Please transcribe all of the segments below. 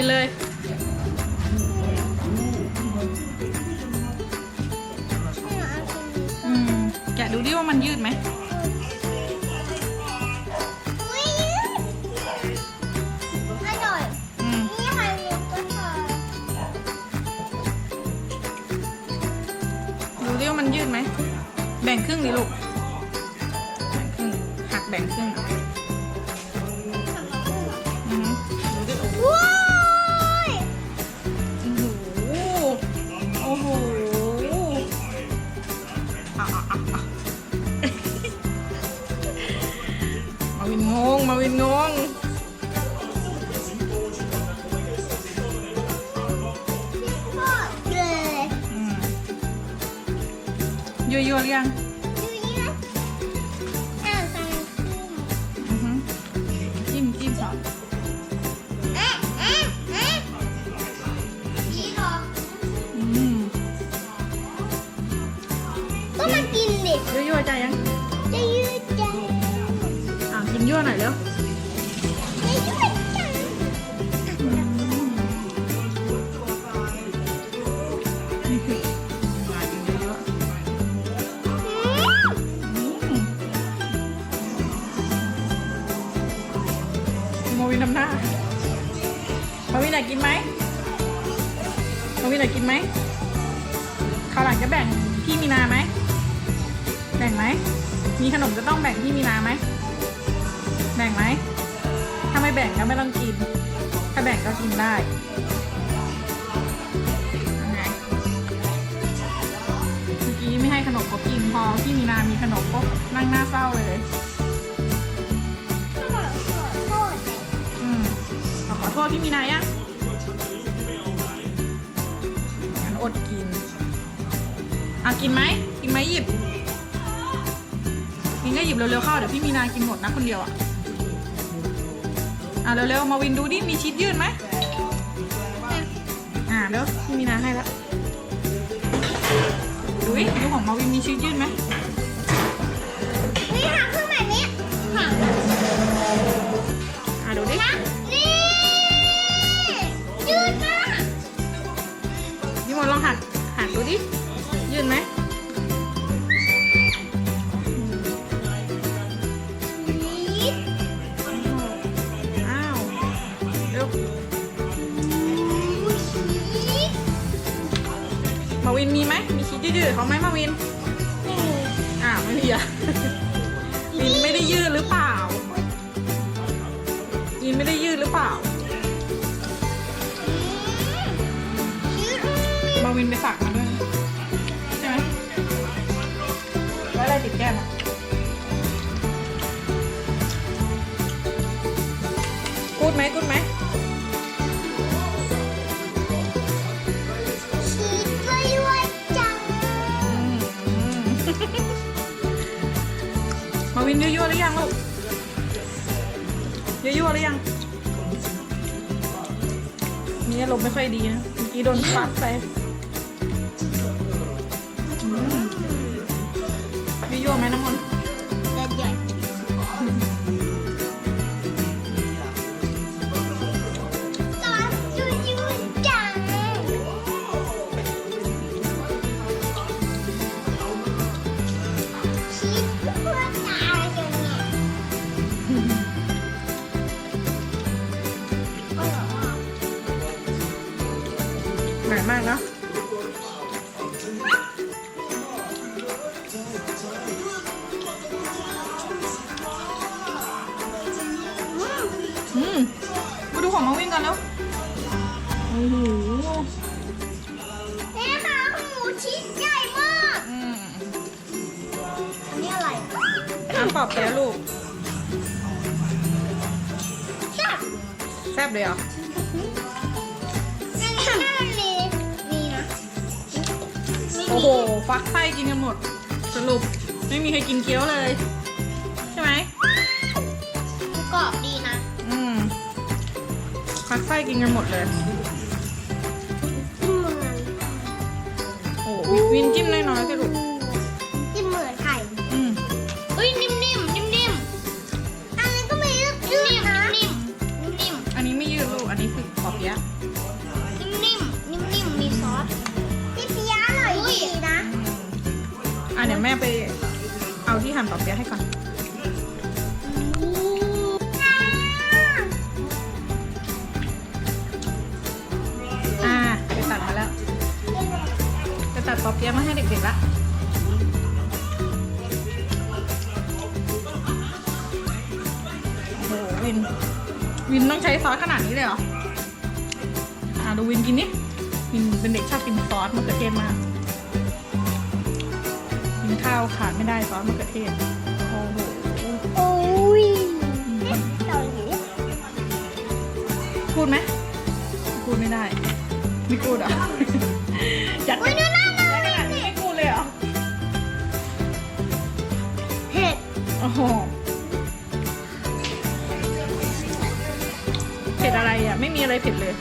กินเลย อืม แกะดูดิว่ามันยืดไหมอุ้ยอร่อยอืมนี่ค่ะหนูก็ทานดูดิว่ามันยืดไหม แบ่งครึ่งดิลูก ยั่วยั่วหรือยังอือหือจิ้มจิ้มสอนเอ๊ะเอ๊ะเอ๊ะนี่เหรออืมก็มากินดิยั่วยั่วใจยัง จะยืดจังอะกินยั่วหน่อยเร็ว โมวินทำหน้าโมวินอยากกินไหมโมวินอยากกินไหมคราวหลังจะแบ่งพี่มีนาไหม แบ่งไหม มีขนมจะต้องแบ่งพี่มีนาไหม แบ่งไหม ถ้าไม่แบ่งก็ไม่ต้องกิน ถ้าแบ่งก็กินได้ไงเมื่อกี้ไม่ให้ขนมก็กินพอพี่มีนามีขนมก็นั่งหน้าเศร้าเลย อาขอทษพี่มีนายังงั้นอดกินอากินไหมกินไหมหยิบกินก็หยิบเร็วๆเข้าเดี๋ยวพี่มีนากินหมดนะคนเดียวอะอะเร็วๆมาวินดูดิมีชีสยืดไหมอะแล้วพี่มีนาให้แล้วดูดิดูของมาวินมีชีสยืดไหม เร็วนิดมาวินมีไหมมีชีสยืดๆเขาไหมมาวินนี่อ่าวไม่มีอะวินไม่ได้ยืดหรือเปล่าวินไม่ได้ยืดหรือเปล่ายืดมาวินไปสักมาด้วยนะใช่ไหมแล้วอะไรติดแก้มอะกูดไหมกูดไหม มาวินยั่วๆหรือยังลูกยั่วๆหรือยัง มีอารมณ์ไม่ค่อยดีนะ เมื่อกี้โดนปัดไปอืมยั่วๆไหมน้ำมัน ม่มากเนอะอืมมาดูของมาวิ่งกันแล้วโอ้โหแม่คะหมูชิ้นใหญ่มากอืมอันนี้อะไรน้ำปอบแก้ลูก แซ่บแซ่บเลยเหรอ โอ้โห ฟักไส้กินกันหมด สรุปไม่มีใครกินเกี๊ยวเลย ใช่ไหม กรอบดีนะ อืม ฟักไส้กินกันหมดเลยจิ้มเหมือนโอ้โหวินจิ้มน้อยๆสิลูก ปอเปี๊ยะให้ก่อนอ่าไปตัดมาแล้วไปตัดปอเปี๊ยะมาให้เด็กๆละโอ้โหวิน วินต้องใช้ซอสขนาดนี้เลยเหรออ่าดูวินกินนี่วินเป็นเด็กชอบกินซอสมะเขือเทศมาก ข้าวขาดไม่ได้ซอสมะเขือเทศ โอ้โหโอ้ยเกาหลีพูดไหมพูดไม่ได้ไม่พูดเหรอะจัดอุ้ยดูหน้าหน่ขอยนาดนี้ไม่พูดเลยเหรอเผ็ดโอ้โหเผ็ดอะไรอะ ไม่มีอะไรเผ็ดเลย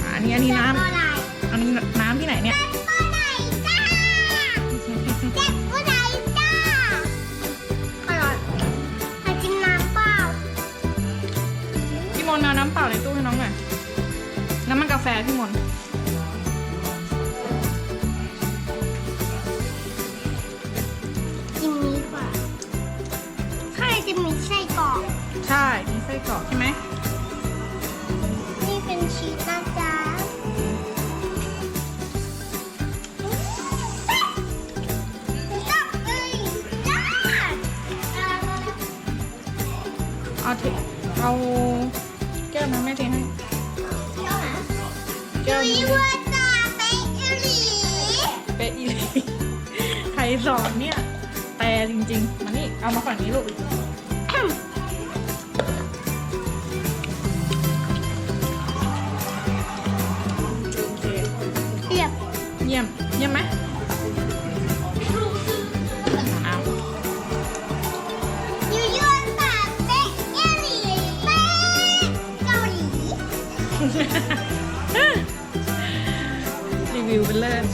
อะอันนี้อันนี้น้เท่าไหร่ำอันนี้น้ำที่ไหนเนี่ย น้ำมันกาแฟพี่มนต์กินนี้กว่าข้างในจะมีไส้กรอก ใช่ มีไส้กรอกใช่ไหมนี่เป็นชีสนะจ๊ะจับเลยจ้าเอาเทเอาแก้วน้ำแม่เท เป๊ะอีหลีใครสอนเนี่ย แต่จริงๆ มานี่ เอามาฝั่งนี้ลูกโอเคเปียบเยี่ยม เป็นเลิศ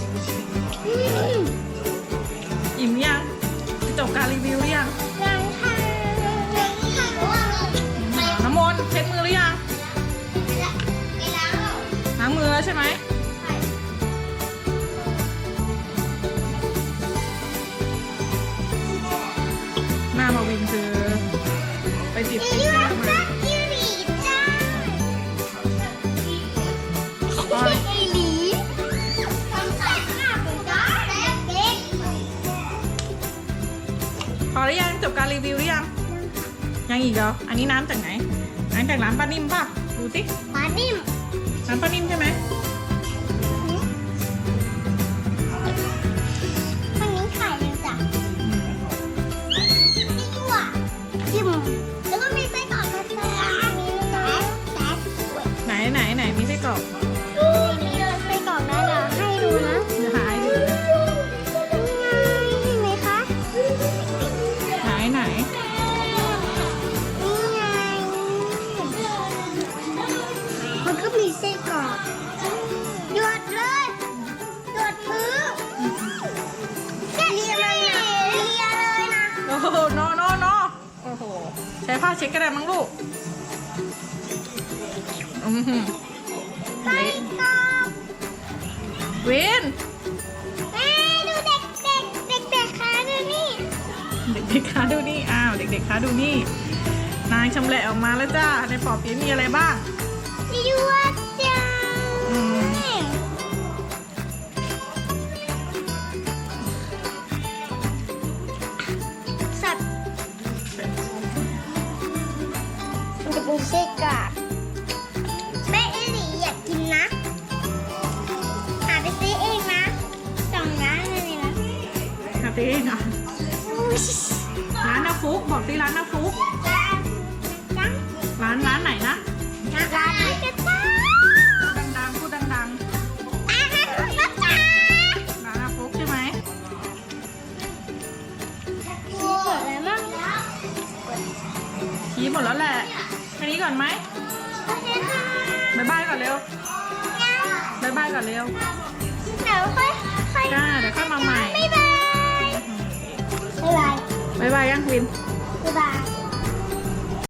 อืมอิ่มยังจะจบการรีวิวหรือยังยังค่ะยังค่ะไปน้ำมนต์เช็ดมือหรือยังไปล้างหรอล้างมือแล้วใช่ไหม จบการรีวิวหรือยัง ยังอีกเหรอ อันนี้น้ำจากไหน น้ำจากร้านป้านิ่มป่ะ ดูสิมานิ่ม ร้านป้านิ่มใช่ไหม ก็ได้มั้งลูกอือหือไส้กรอกเวนแม่ดูเด็กเด็กเด็กเด็กๆค่ะดูนี่เด็กๆคะดูนี่ อ้าว เด็กๆคะดูนี่ นายชำแหละออกมาแล้วจ้า ในปอบเปี๊ยะมีอะไรบ้าง คาเฟ่เหรอร้านนาฟุกบอกสิร้านนาฟุกจ้าจ้าร้านร้านไหนนะร้านนี้ก็จ้าดังๆพูดดังอาหารก็จ้าๆร้านนาฟุกใช่ไหมมีเปิดอะไรบ้างชี้หมดแล้วแหละแค่นี้ก่อนไหมโอเคค่ะบายบายก่อนเร็วยังบายบายก่อนเร็ว เดี๋ยวค่อยค่อยจ้าเดี๋ยวค่อยมาใหม่ บ๊ายบาย บายบายบายยังวินบายบาย